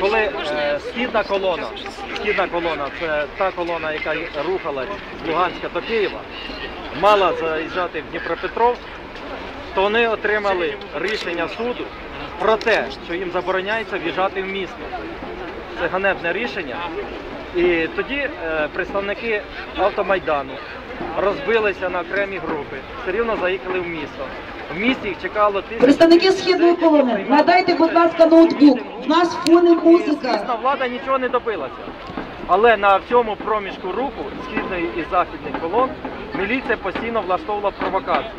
Коли е, східна колона, східна колона це та колона, яка рухалась з Луганська до Києва, мала заїжджати в Дніпропетровськ, то вони отримали рішення суду про те, що їм забороняється в'їжджати в місто. Це ганебне рішення. І тоді е, представники автомайдану розбилися на окремі групи, все рівно заїхали в місто. В місті їх чекало тисячі. Представники східної колони, надайте, будь ласка, ноутбук. В нас фони музика. Звісно, влада нічого не добилася. Але на всьому проміжку руху східної і західних колон міліція постійно влаштовувала провокації,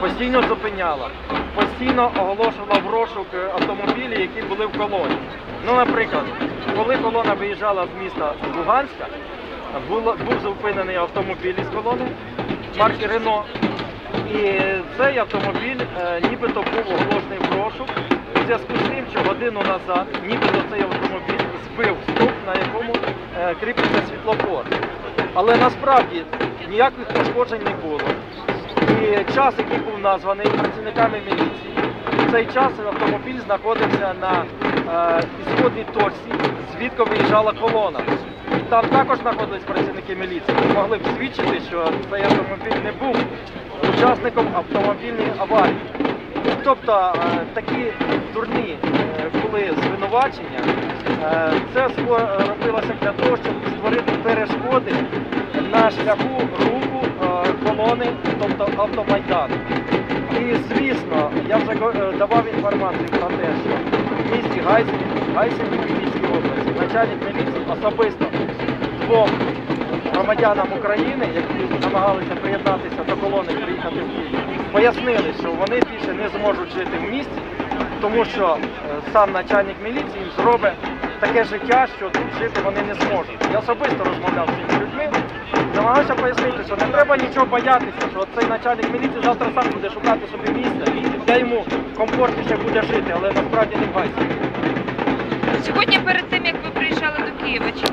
постійно зупиняла, постійно оголошувала в розшук е, автомобілі, які були в колоні. Ну, наприклад, коли колона виїжджала з міста Луганська, було, був зупинений автомобіль із колони марки Рено. І цей автомобіль е, нібито був оголошений в розшук у зв'язку з тим, що годину назад нібито цей автомобіль збив стовп, на якому е, кріпиться світлофор. Але насправді ніяких пошкоджень не було. І час, який був названий працівниками міліції, в цей час автомобіль знаходився на е, ісходній точці, звідки виїжджала колона. Там також знаходились працівники міліції, могли б свідчити, що цей автомобіль не був учасником автомобільної аварії. Тобто е, такі дурні е, були звинувачення. Е, Це робилося для того, щоб створити перешкоди на шляху руху колони, тобто автомайдану. І звісно, я вже давав інформацію про те, що в місті Гайсині, Гайсині в міській області, начальник міліції особисто двом громадянам України, які намагалися приєднатися до колони, приїхати в Київ, пояснили, що вони більше не зможуть жити в місті, тому що е, сам начальник міліції їм зробить таке життя, що тут жити вони не зможуть. Я особисто розмовляв з цими людьми, намагався пояснити, що не треба нічого боятися, що цей начальник міліції завтра сам буде шукати собі місце, де йому комфортніше буде жити, але насправді не в Сьогодні перед тим, як ви приїжджали до Києва, чи